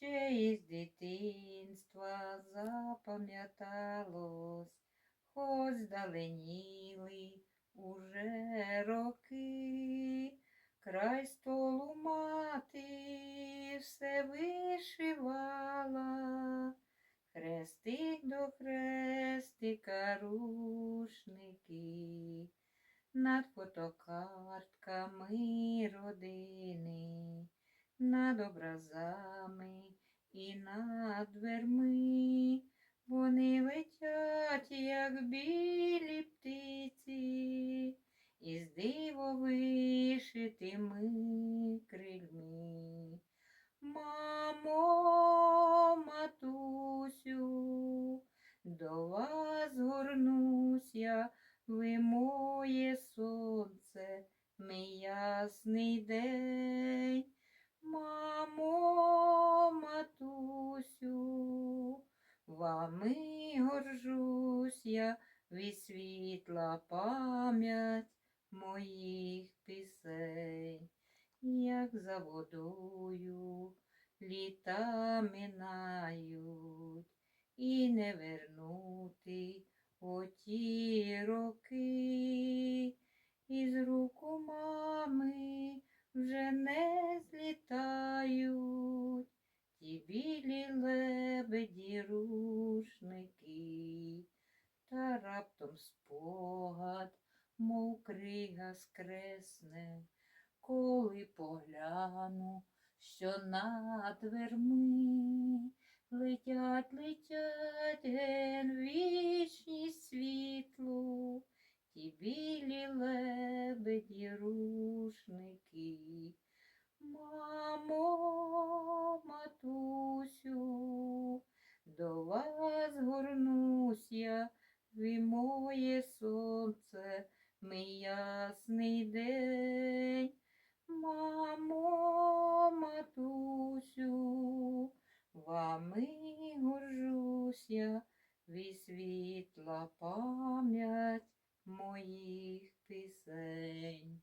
ще із дитинства запам'яталось, хоч здаленіли уже роки, край столу мати все вишивала, хрестик до хрестика рушники, над фотокартками родини, над образами і над дверми. Вони летять, як білі птиці, із дивовишитими крильми. Мамо, матусю, до вас горнусь я, ви моє сонце, мій ясний день. Мамо, матусю, вами горжусь я, світла пам'ять моїх пісень, як за водою літа минають, і не вернути оті роки, із руку мами вже не злітають рушники, та раптом спогад, мов крига скресне, коли погляну, що над дверми летять, летять ген вічність світлу, ті білі лебеді рушники. Мамо, матусю, моє сонце, мій ясний день, мамо, матусю, вами горжусь я, ві світла пам'ять моїх пісень.